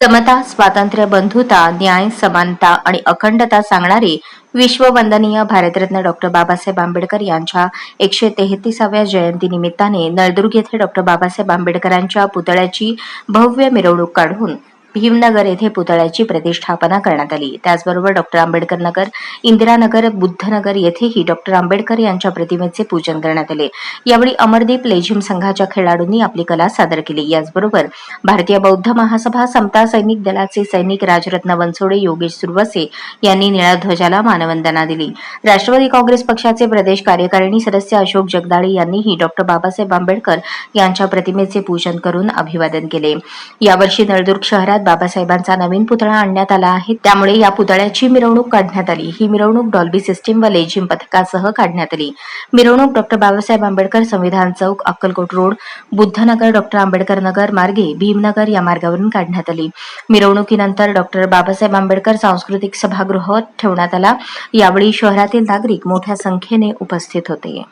समता स्वातंत्र्य बंधुता न्याय समानता आणि अखंडता सांगणारे विश्ववंदनीय भारतरत्न डॉक्टर बाबासाहेब आंबेडकर यांच्या एकशे तेहतीसाव्या जयंती निमित्ताने नळदुर्ग येथे डॉक्टर बाबासाहेब आंबेडकरांच्या पुतळ्याची भव्य मिरवणूक काढून भीमनगर येथे पुतळ्याची प्रतिष्ठापना करण्यात आली. त्याचबरोबर डॉक्टर आंबेडकर नगर इंदिरानगर बुद्धनगर येथेही डॉक्टर आंबेडकर यांच्या प्रतिमेचे पूजन करण्यात आले. यावेळी अमरदीप लेझिम संघाच्या खेळाडूंनी आपली कला सादर केली. याचबरोबर भारतीय बौद्ध महासभा समता सैनिक दलाचे सैनिक राजरत्न बनसोडे योगेश सुरवसे यांनी निळ्या ध्वजाला मानवंदना दिली. राष्ट्रवादी काँग्रेस पक्षाचे प्रदेश कार्यकारिणी सदस्य अशोक जगदाळे यांनीही डॉक्टर बाबासाहेब आंबेडकर यांच्या प्रतिमेचे पूजन करून अभिवादन केले. यावर्षी नळदुर्ग शहरात बाबासाहेबांचा नवीन पुतळा आणण्यात आला आहे. त्यामुळे या पुतळ्याची मिरवणूक काढण्यात आली. ही मिरवणूक डॉल्बी सिस्टीम व लेझिम पथकासह काढण्यात आली. मिरवणूक डॉक्टर बाबासाहेब आंबेडकर संविधान चौक अक्कलकोट रोड बुद्धनगर डॉक्टर आंबेडकर नगर मार्गे भीमनगर या मार्गावरून काढण्यात आली. मिरवणुकीनंतर डॉक्टर बाबासाहेब आंबेडकर सांस्कृतिक सभागृह ठेवण्यात आला. यावेळी शहरातील नागरिक मोठ्या संख्येने उपस्थित होते.